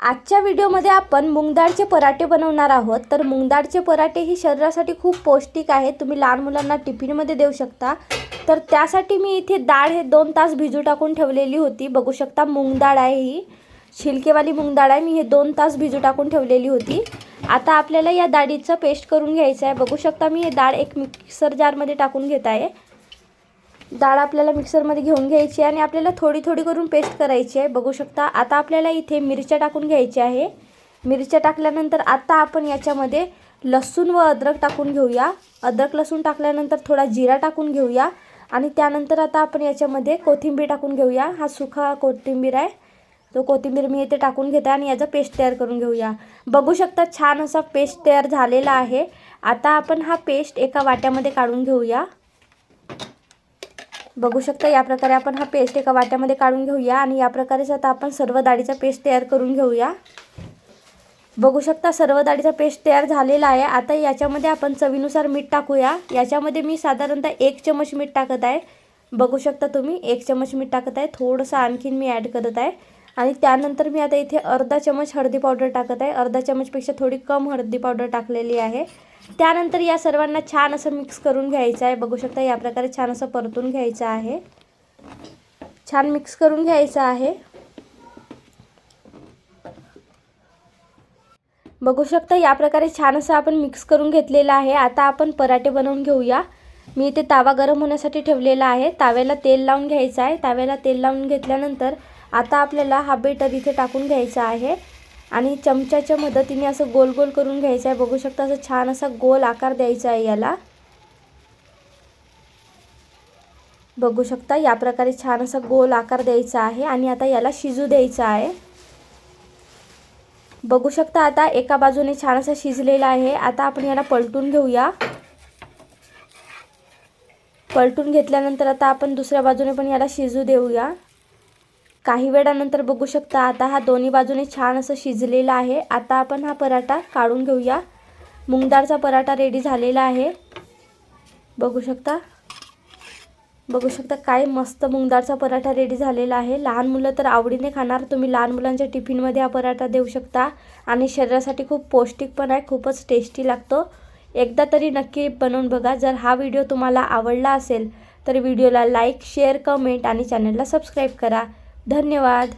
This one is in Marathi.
आजच्या व्हिडिओमध्ये आपण मुंगडाळचे पराठे बनवणार आहोत. तर मुंगडाळचे पराठे ही शरीरासाठी खूप पौष्टिक आहेत. तुम्ही लहान मुलांना टिफिनमध्ये देऊ शकता. तर त्यासाठी मी इथे डाळ हे दोन तास भिजू टाकून ठेवलेली होती. बघू शकता मुंगडाळ आहे ही. छिलकेवाली मुंगडाळ आहे. मी हे दोन तास भिजू टाकून ठेवलेली होती. आता आपल्याला या डाळीचं पेस्ट करून घ्यायचं आहे. बघू शकता मी हे डाळ एक मिक्सर जारमध्ये टाकून घेत आहे. डाळ आपल्याला मिक्सरमध्ये घेऊन घ्यायची आहे आणि आपल्याला थोडी थोडी करून पेस्ट करायची आहे. बघू शकता आता आपल्याला इथे मिरच्या टाकून घ्यायची आहे. मिरच्या टाकल्यानंतर आता आपण याच्यामध्ये लसूण व अद्रक टाकून घेऊया. अद्रक लसूण टाकल्यानंतर थोडा जिरा टाकून घेऊया. आणि त्यानंतर आता आपण याच्यामध्ये कोथिंबीर टाकून घेऊया. हा सुखा कोथिंबीर आहे. तो कोथिंबीर मी इथे टाकून घेते आणि याचा पेस्ट तयार करून घेऊया. बघू शकता छान असा पेस्ट तयार झालेला आहे. आता आपण हा पेस्ट एका वाट्यामध्ये काढून घेऊया. बघू शकता या प्रकारे आपण हा पेस्ट एका वाट्यामध्ये काढून घेऊया आणि या प्रकारेच आता आपण सर्व डाळीचा पेस्ट तयार करून घेऊया. बघू शकता सर्व डाळीचा पेस्ट तयार झालेला आहे. आता याच्यामध्ये आपण चवीनुसार मीठ टाकूया. याच्यामध्ये मी साधारणतः एक चमच मीठ टाकत आहे. बघू शकता तुम्ही एक चमच मीठ टाकत आहे. थोडंसं आणखीन मी ॲड करत आहे. आणि त्यानंतर मी आता इथे अर्धा चमच हळदी पावडर टाकत आहे. अर्धा चमचपेक्षा थोडी कम हळदी पावडर टाकलेली आहे. त्यानंतर या सर्वांना छान असं मिक्स करून घ्यायचं आहे. बघू शकता या प्रकारे छान असं परतून घ्यायचं आहे. छान मिक्स करून घ्यायचं आहे. बघू शकता या प्रकारे छान असं आपण मिक्स करून घेतलेलं आहे. आता आपण पराठे बनवून घेऊया. मी इथे तावा गरम होण्यासाठी ठेवलेला आहे. ताव्याला तेल लावून घ्यायचं आहे. ताव्याला तेल लावून घेतल्यानंतर आता आपल्याला हा बेटर इथे टाकून घ्यायचा आहे. आणि चमच्याच्या मदतीने असं गोल गोल करून घ्यायचं आहे. बघू शकता असं छान असा गोल आकार द्यायचा आहे याला. बघू शकता या प्रकारे छान असा गोल आकार द्यायचा आहे. आणि आता याला शिजू द्यायचा आहे. बघू शकता आता एका बाजूने छान असं शिजलेला आहे. आता आपण याला पलटून घेऊया. पलटून घेतल्यानंतर आता आपण दुसऱ्या बाजूने पण याला शिजू देऊया. काही वेळानंतर बघू शकता आता हा दोन्ही बाजूने छान असं शिजलेला आहे. आता आपण हा पराठा काढून घेऊया. मुंगदाळचा पराठा रेडी झालेला आहे. बघू शकता? बघू शकता काय मस्त मुंगदाळचा पराठा रेडी झालेला आहे. लहान मुलं तर आवडीने खाणार. तुम्ही लहान मुलांच्या टिफिनमध्ये हा पराठा देऊ शकता. आणि शरीरासाठी खूप पौष्टिक पण आहे खूपच टेस्टी लागतो. एकदा तरी नक्की बनवून बघा. जर हा व्हिडिओ तुम्हाला आवडला असेल तर व्हिडिओला लाईक शेअर कमेंट आणि चॅनलला सबस्क्राईब करा. धन्यवाद.